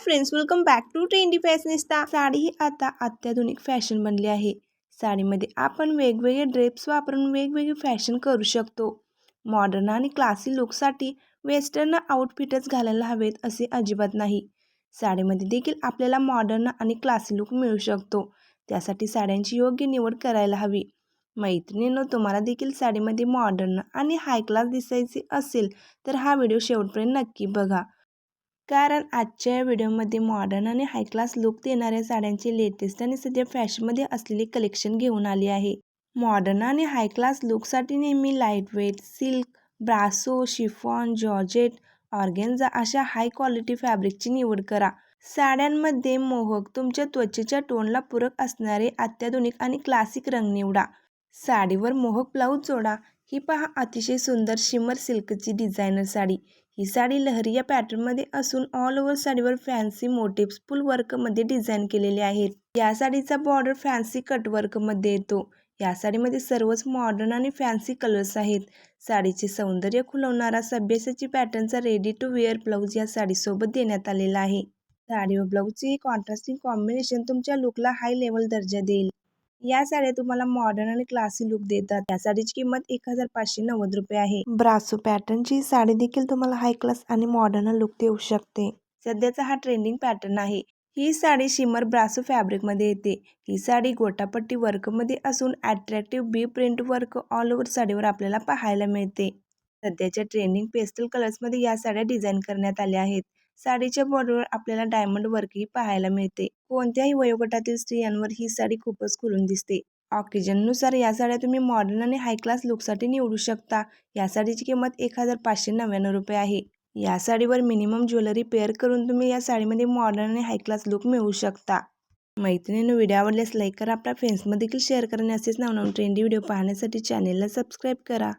Friends welcome back to trendy fashionista sari ही आता अत्याधुनिक fashion बनली आहे. साडीमध्ये आपण वेगवेगळे ड्रेप्स वापरून वेगवेगळे फॅशन करू शकतो. मॉडर्न आणि क्लासी लुकसाठी वेस्टर्न आउटफिटच घालायला हवेत असे अजिबात नाही. साडीमध्ये देखील आपल्याला मॉडर्न आणि क्लासी लुक मिळू शकतो. त्यासाठी साड्यांची योग्य निवड करायला हवी. मैत्रिणीनं तुम्हाला देखील साडीमध्ये मॉडर्न आणि हाय क्लास दिसायचे असेल तर हा व्हिडिओ शेवटपर्यंत नक्की बघा. कारण आजच्या या व्हिडिओमध्ये मॉडर्न आणि हाय क्लास लुक देणाऱ्या साड्यांचे लेटेस्ट आणि सध्या फॅशनमध्ये असलेले कलेक्शन घेऊन आले आहे. मॉडर्न आणि हाय क्लास लुकसाठी नेहमी lightweight silk brasso chiffon georgette organza अशा हाय क्वालिटी फॅब्रिकची निवड करा. साड्यांमध्ये मोहक तुमच्या त्वचेच्या टोनला पूरक असणारे अत्याधुनिक आणि क्लासिक रंग निवडा. साडीवर मोहक ब्लाऊज जोडा. ही पहा अतिशय सुंदर शिमर सिल्कची डिझायनर साडी. ही साडी लहरिया पॅटर्नमध्ये असून ऑल ओव्हर साडीवर फॅन्सी मोटिव्स फुल वर्कमध्ये डिझाईन केलेले आहेत. या साडीचा बॉर्डर फॅन्सी कटवर्कमध्ये येतो. या साडीमध्ये सर्वच मॉडर्न आणि फॅन्सी कलर्स आहेत. साडीचे सौंदर्य खुलवणारा सभ्यसाची पॅटर्नचा रेडी टू वेअर ब्लाऊज या साडीसोबत देण्यात आलेला आहे. साडी व ब्लाऊजचे कॉन्ट्रास्टिंग कॉम्बिनेशन तुमच्या लुकला हाय लेवल दर्जा देईल. या साड्या तुम्हाला मॉडर्न आणि क्लासी लुक देतात. या साडीची किंमत एक हजार पाचशे नव्वद रुपये आहे. ब्रासो पॅटर्नची साडी देखील तुम्हाला हाय क्लास आणि मॉडर्न लुक देऊ शकते. सध्याचा हा ट्रेंडिंग पॅटर्न आहे. ही साडी शिमर ब्रासो फॅब्रिकमध्ये येते. ही साडी गोटापट्टी वर्कमध्ये असून अट्रॅक्टिव्ह बी प्रिंट वर्क ऑल ओव्हर साडीवर आपल्याला पाहायला मिळते. सध्याच्या ट्रेंडिंग पेस्टल कलर्समध्ये या साड्या डिझाईन करण्यात आल्या आहेत. साडीच्या बॉर्डरवर आपल्याला डायमंड वर्कही पाहायला मिळते. कोणत्याही वयोगटातील स्त्रियांवर ही साडी खूपच खुलून दिसते. ऑकेजननुसार या साड्या तुम्ही मॉडर्न आणि हाय क्लास लुकसाठी निवडू शकता. या साडीची किंमत एक हजार पाचशे नव्याण्णव रुपये आहे. या साडीवर मिनिमम ज्वेलरी पेअर करून तुम्ही या साडीमध्ये मॉडर्न आणि हाय क्लास लुक मिळवू शकता. मैत्रिणीनं व्हिडिओ आवडल्यास लाईक करा. आपल्या फ्रेंड्समध्ये देखील शेअर करा आणि असेच नवनवीन ट्रेंडी व्हिडिओ पाहण्यासाठी चॅनेलला सबस्क्राईब करा.